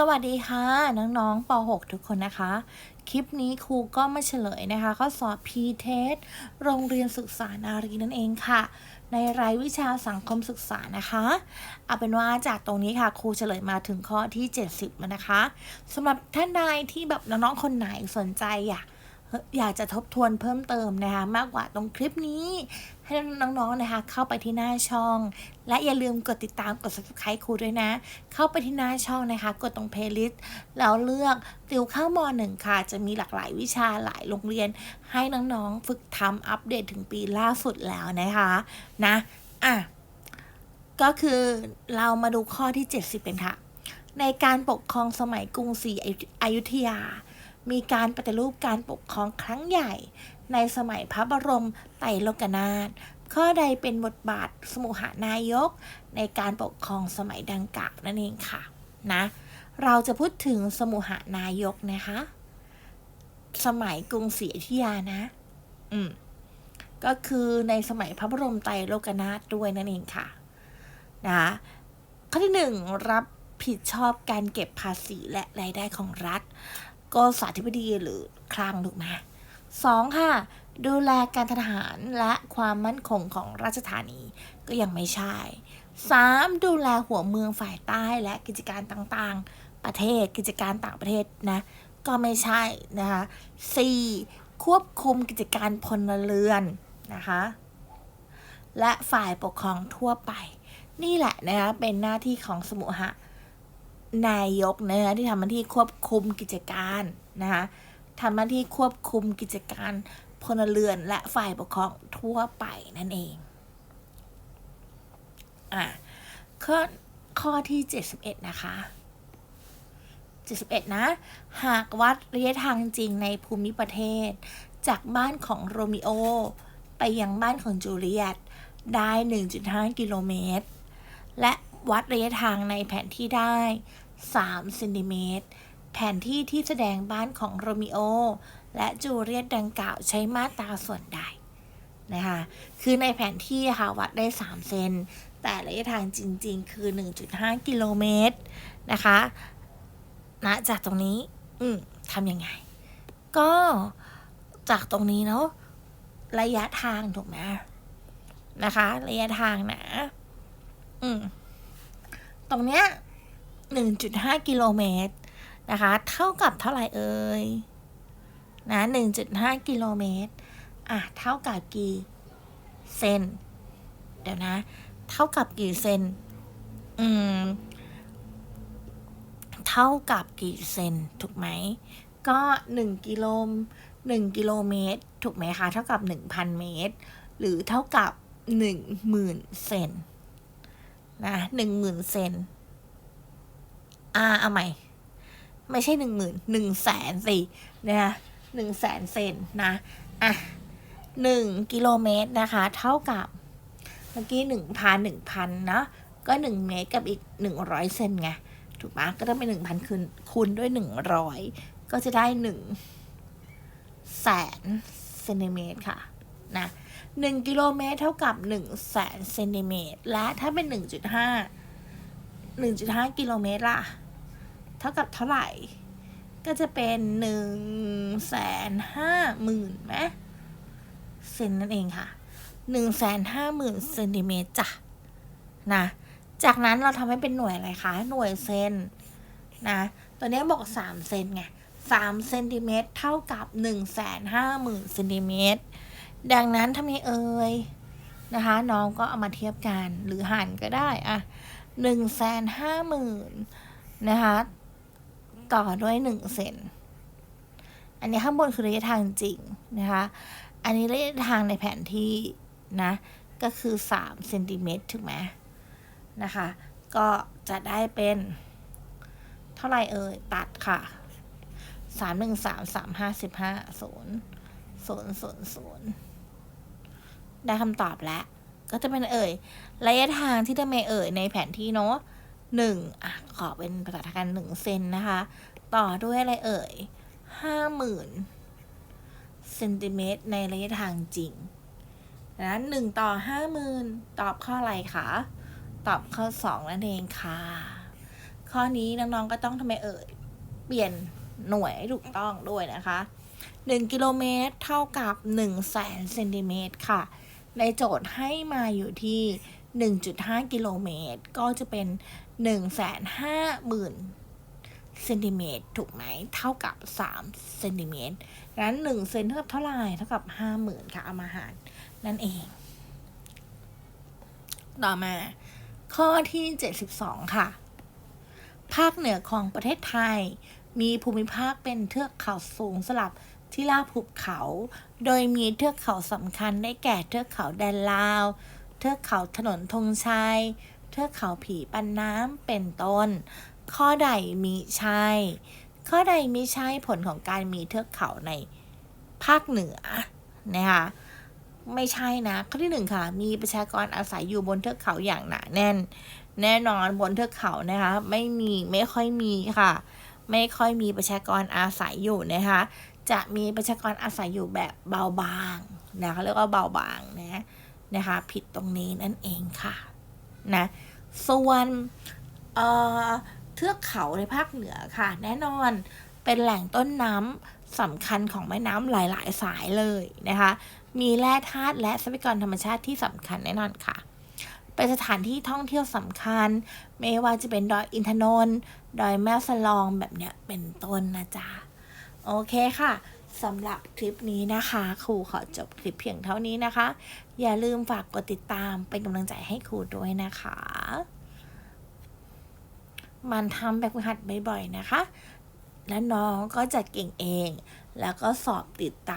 สวัสดีค่ะ น้องๆป .6 ทุกคนนะคะ คลิปนี้ครูก็มาเฉลยนะคะข้อสอบ p t e s โรงเรียนศึกษานารีนั่นเองค่ะ ในรายวิชาสังคมศึกษานะคะ เอาเป็นว่าจากตรงนี้ค่ะครูเฉลยมาถึงข้อที่ 70 แล้วนะคะสำหรับท่านใดที่แบบน้องๆคนไหนสนใจอยาก อยากจะทบทวนเพิ่มเติมนะคะ มากกว่าตรงคลิปนี้ ให้น้องๆนะคะ เข้าไปที่หน้าช่อง และอย่าลืมกดติดตามกด subscribe ครูด้วยนะ เข้าไปที่หน้าช่องนะคะ กดตรง playlist แล้วเลือกติวเข้ามหนึ่งค่ะ จะมีหลากหลายวิชาหลายโรงเรียน ให้น้องๆฝึกทำอัปเดตถึงปีล่าสุดแล้วนะคะนะอะก็คือเรามาดูข้อที่ 70 เป็นค่ะ ในการปกครองสมัยกรุงศรีอยุธยา มีการปฏิรูปการปกครองครั้งใหญ่ ในสมัยพระบรมไตรโลกนาถข้อใดเป็นบทบาทสมุหานายก ในการปกครองสมัยดังกล่าวนั่นเองค่ะนะเราจะพูดถึงสมุหานายกนะคะ สมัยกรุงศรีอยุธยานะ อืมก็คือในสมัยพระบรมไตรโลกนาถด้วยนั่นเองค่ะนะข้อที่หนึ่งรับผิดชอบการเก็บภาษีและรายได้ของรัฐ ก็สาธิบดีหรือคลังถูกไหมสองค่ะ ดูแลการทหารและความมั่นคงของราชธานีก็ยังไม่ใช่สามดูแลหัวเมืองฝ่ายใต้และกิจการต่างๆ ประเทศกิจการต่างประเทศนะ ก็ไม่ใช่นะคะสี่ควบคุมกิจการพลเรือนนะคะ และฝ่ายปกครองทั่วไป นี่แหละนะคะเป็นหน้าที่ของสมุหะ นายกนะคะที่ทำหน้าที่ควบคุมกิจการนะคะทำหน้าที่ควบคุมกิจการพลเรือนและฝ่ายปกครองทั่วไปนั่นเองอะข้อข้อที่ 71 นะคะ 71 นะ หากวัดระยะทางจริงในภูมิประเทศ จากบ้านของโรมิโอ ไปยังบ้านของจูเลียต ได้ 1.5 กิโลเมตร และ วัดระยะทางในแผนที่ได้ 3 เซนติเมตร แผนที่ที่แสดงบ้านของโรมิโอ และจูเลียตดังกล่าวใช้มาตราส่วนใดนะคะ คือในแผนที่ค่ะวัดได้ 3 เซน แต่ระยะทางจริง ๆ คือ 1.5 กิโลเมตรนะคะนะจากตรงนี้ อืมทำยังไง ก็จากตรงนี้เนาะระยะทางถูกไหมนะคะ ระยะทางนะ อืม ตรงเนี้ยหนึ่งจุดห้ากิโลเมตรนะคะ เท่ากับเท่าไหร่เอ่ยนะหนึ่งจุดห้ากิโลเมตร อะ เท่ากับกี่เซน เดี๋ยวนะ เท่ากับกี่เซน อืม เท่ากับกี่เซน ถูกไหม ก็หนึ่งกิโลหนึ่งกิโลเมตร ถูกไหมคะ เท่ากับหนึ่งพันเมตร หรือเท่ากับหนึ่งหมื่นเซน นะหนึ่งหมื่นเซนอ่าเอาใหม่ ไม่ใช่หนึ่งหมื่นหนึ่งแสนสินะคะหนึ่งแสนเซนนะอะหนึ่งกิโลเมตรนะคะ เท่ากับเมื่อกี้หนึ่งพันหนึ่งพันนะก็หนึ่งเมตรกับอีกหนึ่งร้อยเซนไงถูกไหมก็ต้องเป็นหนึ่งพันคูณคูณด้วยหนึ่งร้อยก็จะได้หนึ่งแสนเซนติเมตรค่ะ นะหนึ่งกิโลเมตรเท่ากับหนึ่งแสนเซนติเมตรและถ้าเป็นหนึ่งจุดห้ากิโลเมตรล่ะ เท่ากับเท่าไหร่ ก็จะเป็นหนึ่งแสนห้าหมื่นไหมเซนนั่นเองค่ะหนึ่งแสนห้าหมื่นเซนติเมตรจ้ะนะ จากนั้นเราทำให้เป็นหน่วยอะไรคะ หน่วยเซนนะ ตัวนี้บอกสามเซนไงสามเซนติเมตรเท่ากับหนึ่งแสนห้าหมื่นเซนติเมตร ดังนั้นทำไงเอ่ยนะคะ น้องก็เอามาเทียบกันหรือหันก็ได้อะหนึ่งแสนห้าหมื่นนะคะ ต่อด้วยหนึ่งเซนอันนี้ข้างบนคือระยะทางจริงนะคะ อันนี้ระยะทางในแผนที่นะ ก็คือสามเซนติเมตรถูกไหมนะคะ ก็จะได้เป็น เท่าไหร่เอ่ย ตัดค่ะสามหนึ่งสามสามห้าสิบห้าศูนย์ศูนย์ศูนย์ศูนย์ ได้คำตอบแล้ว ก็จะเป็นเอ่ย ระยะทางที่จะเมเอ่ยในแผนที่เนาะหนึ่งอะขอเป็นภาษาไทยหนึ่งเซนนะคะ ต่อด้วยอะไรเอ่ยห้าหมื่นเซนติเมตรในระยะทางจริงนะหนึ่งต่อห้าหมื่นตอบข้ออะไรคะ ตอบข้อสองนั่นเองค่ะ ข้อนี้น้องๆก็ต้องทำไมเอ่ย เปลี่ยนหน่วยถูกต้องด้วยนะคะ 1 กิโลเมตร เท่ากับ1แสนเซนติเมตรค่ะ ในโจทย์ให้มาอยู่ที่ 1.5 กิโลเมตร ก็จะเป็น 1 5 0 0 0 0เซนติเมตรถูกไหม เท่ากับ3เซนติเมตรงั้น1เซนเท่ากับเท่าไหร่เท่ากับ 50,000 ค่ะเอามาหารนั่นเอง ต่อมาข้อที่ 72 ค่ะ ภาคเหนือของประเทศไทย มีภูมิภาคเป็นเทือกเขาสูงสลับที่ลาบหุบเขา โดยมีเทือกเขาสำคัญได้แก่เทือกเขาแดนลาว เทือกเขาถนนธงชัย เทือกเขาผีปันน้ำเป็นต้น ข้อใดมีใช่ข้อใดไม่ใช่ผลของการมีเทือกเขาในภาคเหนือนะคะไม่ใช่นะ ข้อที่หนึ่งค่ะ มีประชากรอาศัยอยู่บนเทือกเขาอย่างหนาแน่น แน่นอนบนเทือกเขานะคะ ไม่มีไม่ค่อยมีค่ะ ไม่ค่อยมีประชากรอาศัยอยู่นะคะ จะมีประชากรอาศัยอยู่แบบเบาบางนะคะเรียกว่าเบาบางนะนะคะ ผิดตรงนี้นั่นเองค่ะนะส่วนเอ่อเทือกเขาในภาคเหนือค่ะ แน่นอนเป็นแหล่งต้นน้ำสำคัญของแม่น้ำหลาย ๆ สายเลยนะคะ มีแร่ธาตุและทรัพยากรธรรมชาติที่สำคัญแน่นอนค่ะ เป็นสถานที่ท่องเที่ยวสำคัญ ไม่ว่าจะเป็นดอยอินทนนท์ดอยแม่สลองแบบเนี้ยเป็นต้นนะจ๊ะ โอเคค่ะสำหรับคลิปนี้นะคะ ครูขอจบคลิปเพียงเท่านี้นะคะ อย่าลืมฝากกดติดตามเป็นกำลังใจให้ครูด้วยนะคะ มันทำแบบฝึกหัดบ่อยๆนะคะ แล้วน้องก็จัดเก่งเอง แล้วก็สอบติดตาม